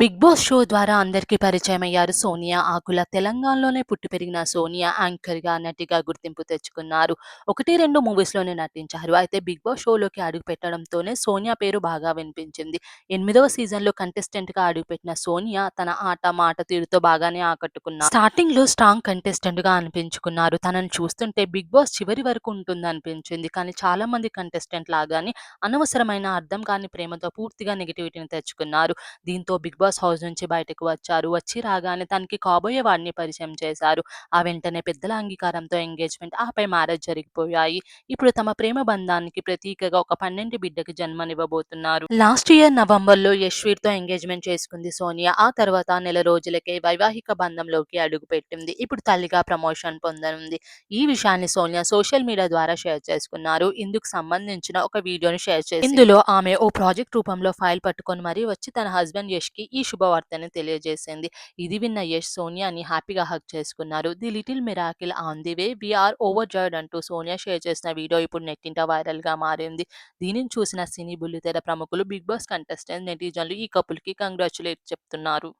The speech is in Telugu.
బిగ్ బాస్ షో ద్వారా అందరికీ పరిచయం అయ్యారు సోనియా ఆకుల. తెలంగాణలోనే పుట్టి పెరిగిన సోనియా యాంకర్గా నటిగా గుర్తింపు తెచ్చుకున్నారు. ఒకటి రెండు మూవీస్లోనే నటించారు. అయితే బిగ్ బాస్ షోలోకి అడుగు పెట్టడంతోనే సోనియా పేరు బాగా వినిపించింది. ఎనిమిదవ సీజన్లో కంటెస్టెంట్గా అడుగుపెట్టిన సోనియా తన ఆట మాట తీరుతో బాగానే ఆకట్టుకున్నారు. స్టార్టింగ్లో స్ట్రాంగ్ కంటెస్టెంట్గా అనిపించుకున్నారు. తనను చూస్తుంటే బిగ్ బాస్ చివరి వరకు ఉంటుంది అనిపించింది కానీ చాలా మంది కంటెస్టెంట్ లాగానే అనవసరమైన అర్థం కాని ప్రేమతో పూర్తిగా నెగిటివిటీని తెచ్చుకున్నారు. దీంతో బిగ్ బాస్ హౌస్ నుంచి బయటకు వచ్చారు. వచ్చి రాగానే తనకి కాబోయే వాడిని పరిచయం చేశారు. ఆ వెంటనే పెద్దల అంగీకారంతో ఎంగేజ్మెంట్ ఆపై మ్యారేజ్ జరిగిపోయాయి. ఇప్పుడు తమ ప్రేమ బంధానికి ప్రతీకగా ఒక పన్నెండు బిడ్డకి జన్మనివ్వబోతున్నారు. లాస్ట్ ఇయర్ నవంబర్లో యశ్వీర్తో ఎంగేజ్మెంట్ చేసుకుంది సోనియా. ఆ తర్వాత నెల రోజులకే వైవాహిక బంధంలోకి అడుగు పెట్టింది. ఇప్పుడు తల్లిగా ప్రమోషన్ పొందనుంది. ఈ విషయాన్ని సోనియా సోషల్ మీడియా ద్వారా షేర్ చేసుకున్నారు. ఇందుకు సంబంధించిన ఒక వీడియోని షేర్ చేసి ఇందులో ఆమె ఓ ప్రాజెక్ట్ రూపంలో ఫైల్ పట్టుకొని మరీ వచ్చి తన హస్బెండ్ యష్కి ఈ శుభవార్తను తెలియజేసింది. ఇది విన్న యష్ సోనియాని హ్యాపీగా హక్ చేసుకున్నారు. The little miracle on the way we're overjoyed అంటూ సోనియా షేర్ చేసిన వీడియో ఇప్పుడు నెట్టింట వైరల్గా మారింది. దీనిని చూసిన సినీ బుల్లితెర ప్రముఖులు బిగ్ బాస్ కంటెస్టెంట్ నెటిజన్లు ఈ కపుల్కి కంగ్రాచులేట్ చెప్తున్నారు.